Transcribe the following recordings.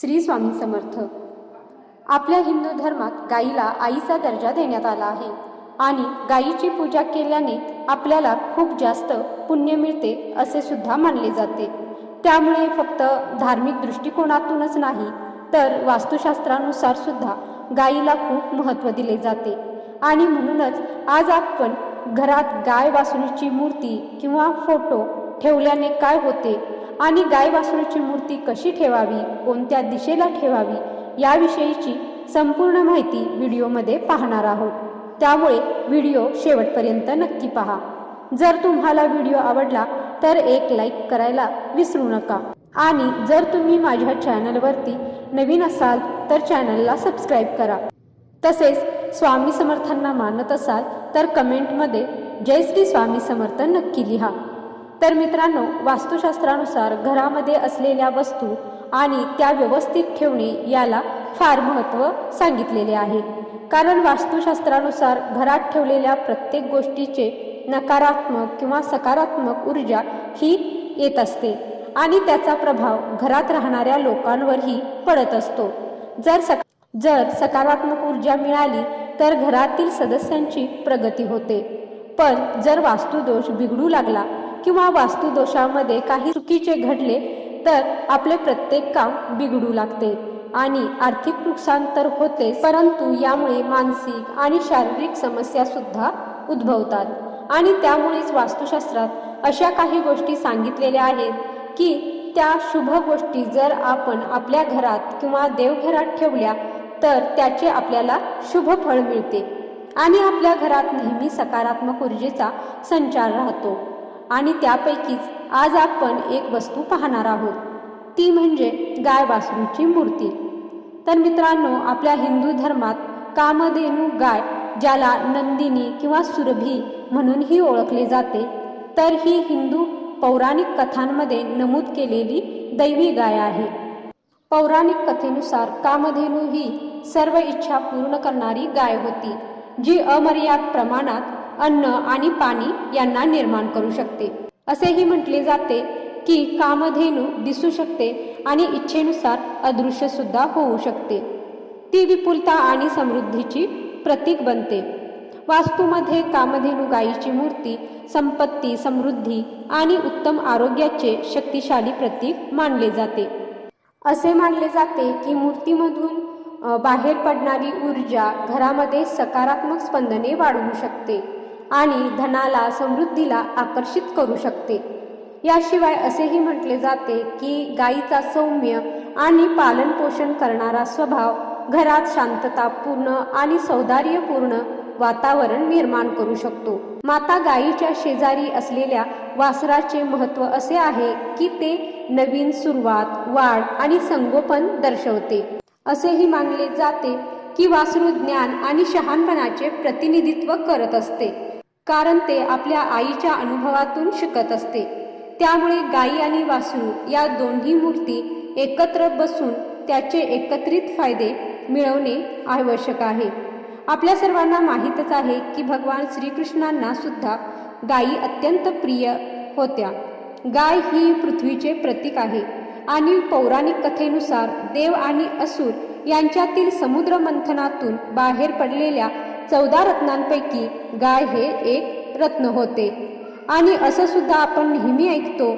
श्री स्वामी समर्थ. आपल्या हिंदू धर्मात गाईला आईचा दर्जा देण्यात आला आहे आणि गाईची पूजा केल्याने आपल्याला खूप जास्त पुण्य मिळते असे सुद्धा मानले जाते. त्यामुळे फक्त धार्मिक दृष्टिकोनातूनच नाही तर वास्तुशास्त्रानुसार सुद्धा गाईला खूप महत्त्व दिले जाते. आणि म्हणूनच आज आपण घरात गाय वासरूची मूर्ती किंवा फोटो ठेवल्याने काय होते आणि गाय वासरूची मूर्ती कशी ठेवावी कोणत्या दिशेला ठेवावी याविषयीची संपूर्ण माहिती व्हिडिओमध्ये पाहणार आहोत. त्यामुळे व्हिडिओ शेवटपर्यंत नक्की पहा. जर तुम्हाला व्हिडिओ आवडला तर एक लाईक करायला विसरू नका. आणि जर तुम्ही माझ्या चॅनलवरती नवीन असाल तर चॅनलला सबस्क्राईब करा. तसेच स्वामी समर्थांना मानत असाल तर कमेंटमध्ये जय श्री स्वामी समर्थ नक्की लिहा. तर मित्रांनो वास्तुशास्त्रानुसार घरामध्ये असलेल्या वस्तू आणि त्या व्यवस्थित ठेवणे याला फार महत्त्व सांगितलेले आहे. कारण वास्तुशास्त्रानुसार घरात ठेवलेल्या प्रत्येक गोष्टीचे नकारात्मक किंवा सकारात्मक ऊर्जा ही येत असते आणि त्याचा प्रभाव घरात राहणाऱ्या लोकांवरही पडत असतो. जर सक जर सकारात्मक ऊर्जा मिळाली तर घरातील सदस्यांची प्रगती होते. पण जर वास्तुदोष बिघडू लागला किंवा वास्तुदोषामध्ये काही चुकीचे घडले तर आपले प्रत्येक काम बिघडू लागते आणि आर्थिक नुकसान तर होते परंतु यामुळे मानसिक आणि शारीरिक समस्या सुद्धा उद्भवतात. आणि त्यामुळेच वास्तुशास्त्रात अशा काही गोष्टी सांगितलेल्या आहेत की त्या शुभ गोष्टी जर आपण आपल्या घरात किंवा देवघरात ठेवल्या तर त्याचे आपल्याला शुभ फळ मिळते आणि आपल्या घरात नेहमी सकारात्मक ऊर्जेचा संचार राहतो. आणि त्यापैकीच आज आपण एक वस्तू पाहणार आहोत. ती म्हणजे गाय वासरूची मूर्ती. तर मित्रांनो आपल्या हिंदू धर्मात कामधेनू गाय ज्याला नंदिनी किंवा सुरभी म्हणूनही ओळखले जाते तर ही हिंदू पौराणिक कथांमध्ये नमूद केलेली दैवी गाय आहे. पौराणिक कथेनुसार कामधेनू ही सर्व इच्छा पूर्ण करणारी गाय होती जी अमर्याद प्रमाणात अन्न आणि पाणी यांना निर्माण करू शकते. असेही म्हटले जाते की कामधेनू दिसू शकते आणि इच्छेनुसार अदृश्य सुद्धा होऊ शकते. ती विपुलता आणि समृद्धीची प्रतीक बनते. वास्तूमध्ये कामधेनू गायीची मूर्ती संपत्ती समृद्धी आणि उत्तम आरोग्याचे शक्तिशाली प्रतीक मानले जाते. असे मानले जाते की मूर्तीमधून बाहेर पडणारी ऊर्जा घरामध्ये सकारात्मक स्पंदने वाढवू शकते. आणि धनाला समृद्धीला आकर्षित करू शकते. याशिवाय असेही म्हटले जाते की गायीचा सौम्य आणि पालनपोषण करणारा स्वभाव घरात शांततापूर्ण आणि सौदार्यपूर्ण वातावरण निर्माण करू शकतो. माता गायीच्या शेजारी असलेल्या वासराचे महत्त्व असे आहे की ते नवीन सुरुवात वाढ आणि संगोपन दर्शवते. असेही मानले जाते की वासरू ज्ञान आणि शहाणपणाचे प्रतिनिधित्व करत असते. कारण ते आपल्या आईच्या अनुभवातून शिकत असते. त्यामुळे गायी आणि वासरू या दोन्ही मूर्ती एकत्र बसून त्याचे एकत्रित फायदे मिळवणे आवश्यक आहे. आपल्या सर्वांना माहीतच आहे की भगवान श्रीकृष्णांना सुद्धा गायी अत्यंत प्रिय होत्या. गाय ही पृथ्वीचे प्रतीक आहे आणि पौराणिक कथेनुसार देव आणि असुर यांच्यातील समुद्र मंथनातून बाहेर पडलेल्या चौदा रत्नांपैकी गाय हे एक रत्न होते. आणि असं सुद्धा आपण नेहमी ऐकतो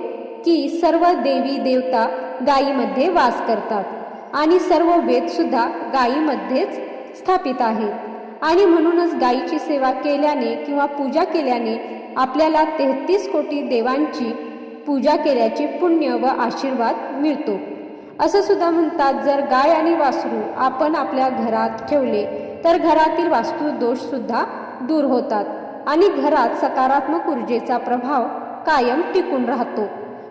की सर्व देवी देवता गायीमध्ये वास करतात. आणि सर्व वेदसुद्धा गायीमध्येच स्थापित आहेत. आणि म्हणूनच गायीची सेवा केल्याने किंवा पूजा केल्याने आपल्याला तेहतीस कोटी देवांची पूजा केल्याचे पुण्य व आशीर्वाद मिळतो. असं सुद्धा म्हणतात जर गाय आणि वासरू आपण आपल्या घरात ठेवले तर घरातील वास्तू दोष सुद्धा दूर होतात आणि घरात सकारात्मक ऊर्जेचा प्रभाव कायम टिकून राहतो.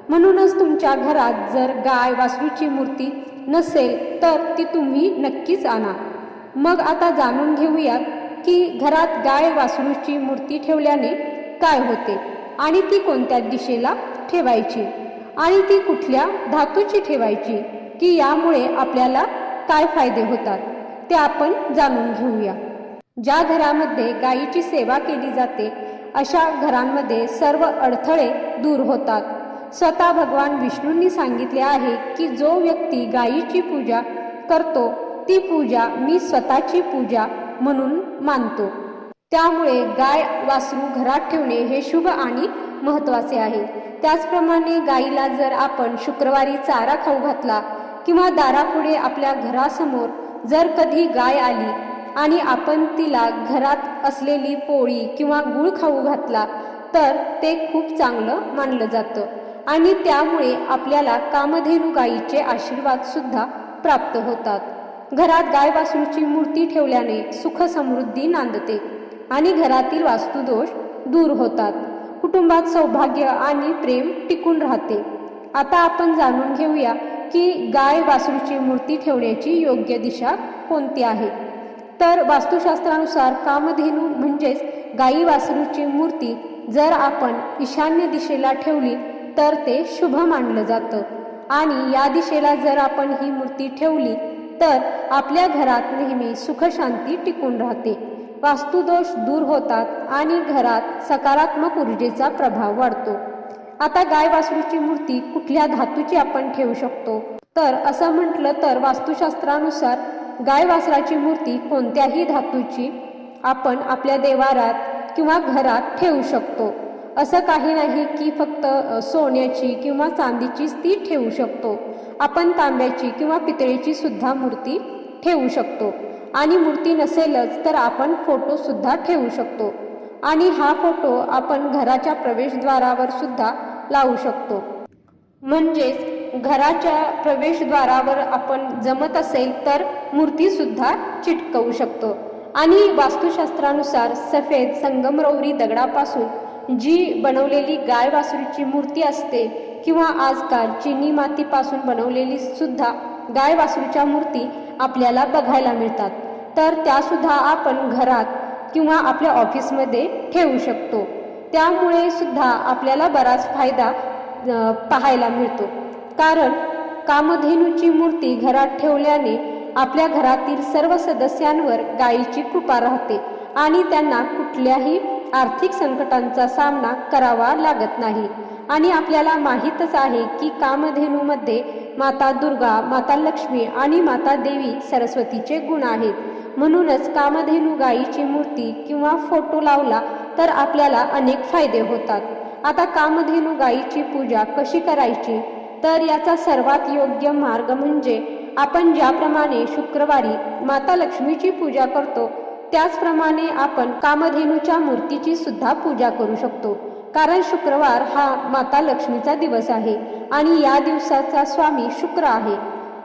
म्हणूनच तुमच्या घरात जर गाय वासरूची मूर्ती नसेल तर ती तुम्ही नक्कीच आणा. मग आता जाणून घेऊयात की घरात गाय वासरूची मूर्ती ठेवल्याने काय होते आणि ती कोणत्या दिशेला ठेवायची आणि ती कुठल्या धातूची ठेवायची की यामुळे आपल्याला काय फायदे होतात? ते आपण जाणून घेऊया. ज्या घरामध्ये गायीची सेवा केली जाते अशा घरांमध्ये सर्व अडथळे दूर होतात. स्वतः भगवान विष्णूंनी सांगितले आहे की जो व्यक्ती गायीची पूजा करतो ती पूजा मी स्वतःची पूजा म्हणून मानतो. त्यामुळे गाय वासरू घरात ठेवणे हे शुभ आणि महत्त्वाचे आहे. त्याचप्रमाणे गायीला जर आपण शुक्रवारी चारा खाऊ घातला किंवा दारापुढे आपल्या घरासमोर जर कधी गाय आली आणि आपण तिला घरात असलेली पोळी किंवा गुळ खाऊ घातला तर ते खूप चांगलं मानलं जातं आणि त्यामुळे आपल्याला कामधेनू गायीचे आशीर्वादसुद्धा प्राप्त होतात. घरात गाय वासरूची मूर्ती ठेवल्याने सुखसमृद्धी नांदते आणि घरातील वास्तुदोष दूर होतात. कुटुंबात सौभाग्य आणि प्रेम टिकून राहते. आता आपण जाणून घेऊया की गाय वासरूची मूर्ती ठेवण्याची योग्य दिशा कोणती आहे? तर वास्तुशास्त्रानुसार कामधेनू म्हणजेच गाई वासरूची मूर्ती जर आपण ईशान्य दिशेला ठेवली तर ते शुभ मानलं जातं. आणि या दिशेला जर आपण ही मूर्ती ठेवली तर आपल्या घरात नेहमी सुखशांती टिकून राहते. वास्तुदोष दूर होतात आणि घरात सकारात्मक ऊर्जेचा प्रभाव वाढतो. आता गाय वासरूची मूर्ती कुठल्या धातूची आपण ठेवू शकतो? तर असं म्हटलं तर वास्तुशास्त्रानुसार गाय वासराची मूर्ती कोणत्याही धातूची आपण आपल्या देवारात किंवा घरात ठेवू शकतो. असं काही नाही की फक्त सोन्याची किंवा चांदीचीच ती ठेवू शकतो. आपण तांब्याची किंवा पितळेची सुद्धा मूर्ती ठेवू शकतो. आणि मूर्ती नसेलच तर आपण फोटोसुद्धा ठेवू शकतो. आणि हा फोटो आपण घराच्या प्रवेशद्वारावर सुद्धा लावू शकतो. म्हणजेच घराच्या प्रवेशद्वारावर आपण जमत असेल तर मूर्तीसुद्धा चिटकवू शकतो. आणि वास्तुशास्त्रानुसार सफेद संगमरवरी दगडापासून जी बनवलेली गाय वासरूची मूर्ती असते किंवा आजकाल चिनी मातीपासून बनवलेली सुद्धा गाय वासरूच्या मूर्ती आपल्याला बघायला मिळतात. तर त्यासुद्धा आपण घरात किंवा आपल्या ऑफिसमध्ये ठेवू शकतो. त्यामुळे सुद्धा आपल्याला बराच फायदा पाहायला मिळतो. कारण कामधेनूची मूर्ती घरात ठेवल्याने आपल्या घरातील सर्व सदस्यांवर गायीची कृपा राहते आणि त्यांना कुठल्याही आर्थिक संकटांचा सामना करावा लागत नाही. आणि आपल्याला माहीतच आहे की कामधेनूमध्ये माता दुर्गा माता लक्ष्मी आणि माता देवी सरस्वतीचे गुण आहेत. म्हणूनच कामधेनू गायीची मूर्ती किंवा फोटो लावला तर आपल्याला अनेक फायदे होतात. आता कामधेनू गायीची पूजा कशी करायची? तर याचा सर्वात योग्य मार्ग म्हणजे आपण ज्याप्रमाणे शुक्रवारी माता लक्ष्मीची पूजा करतो त्याचप्रमाणे आपण कामधेनूच्या मूर्तीची सुद्धा पूजा करू शकतो. कारण शुक्रवार हा माता लक्ष्मीचा दिवस आहे आणि या दिवसाचा स्वामी शुक्र आहे.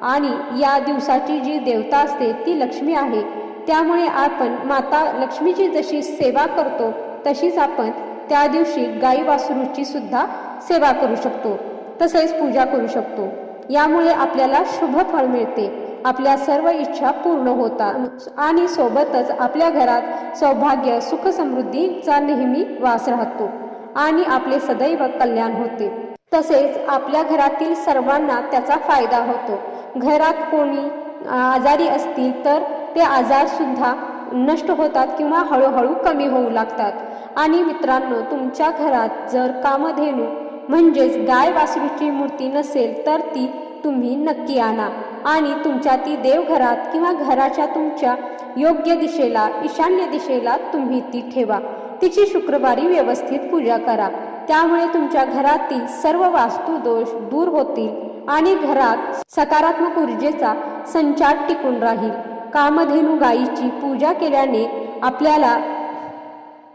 आणि या दिवसाची जी देवता असते ती लक्ष्मी आहे. त्यामुळे आपण माता लक्ष्मीची जशी सेवा करतो तशीच आपण त्या दिवशी गाई वासरूची सुद्धा सेवा करू शकतो तसेच पूजा करू शकतो. यामुळे आपल्याला शुभ फळ मिळते आपल्या सर्व इच्छा पूर्ण होतात आणि सोबतच आपल्या घरात सौभाग्य सुख समृद्धीचा नेहमी वास राहतो आणि आपले सदैव कल्याण होते. तसेच आपल्या घरातील सर्वांना त्याचा फायदा होतो. घरात कोणी आजारी असतील तर ते आजार सुद्धा नष्ट होतात किंवा हळूहळू कमी होऊ लागतात. आणि मित्रांनो तुमच्या घरात जर कामधेनू म्हणजेच गाय वासरूची मूर्ती नसेल तर ती तुम्ही नक्की आणा. आणि तुमच्या ती देवघरात किंवा घराच्या तुमच्या योग्य दिशेला ईशान्य दिशेला तुम्ही ती ठेवा. तिची शुक्रवारी व्यवस्थित पूजा करा. त्यामुळे तुमच्या घरातील सर्व वास्तुदोष दूर होतील आणि घरात सकारात्मक ऊर्जेचा संचार टिकून राहील. कामधेनू गायीची पूजा केल्याने आपल्याला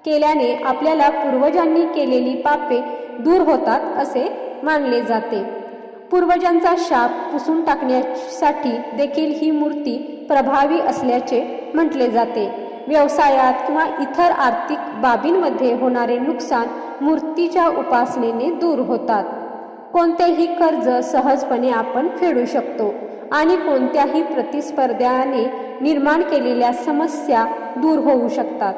केल्याने आपल्याला पूर्वजांनी केलेली पापे दूर होतात असे मानले जाते. पूर्वजांचा शाप पुसून टाकण्यासाठी देखील ही मूर्ती प्रभावी असल्याचे म्हटले जाते. व्यवसायात किंवा इतर आर्थिक बाबींमध्ये होणारे नुकसान मूर्तीच्या उपासनेने दूर होतात. कोणतेही कर्ज सहजपणे आपण फेडू शकतो. आणि कोणत्याही प्रतिस्पर्ध्याने निर्माण केलेल्या समस्या दूर होऊ शकतात.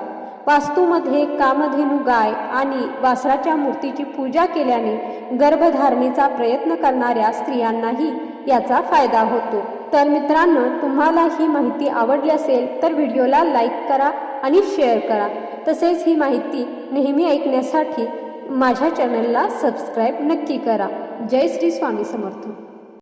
वास्तूमध्ये कामधेनू गाय आणि वासराच्या मूर्तीची पूजा केल्याने गर्भधारणेचा प्रयत्न करणाऱ्या स्त्रियांनाही याचा फायदा होतो. तर मित्रांनो तुम्हाला ही माहिती आवडली असेल तर व्हिडिओला लाईक करा आणि शेअर करा. तसेच ही माहिती नेहमी ऐकण्यासाठी माझ्या चॅनलला सबस्क्राईब नक्की करा. जय श्री स्वामी समर्थ.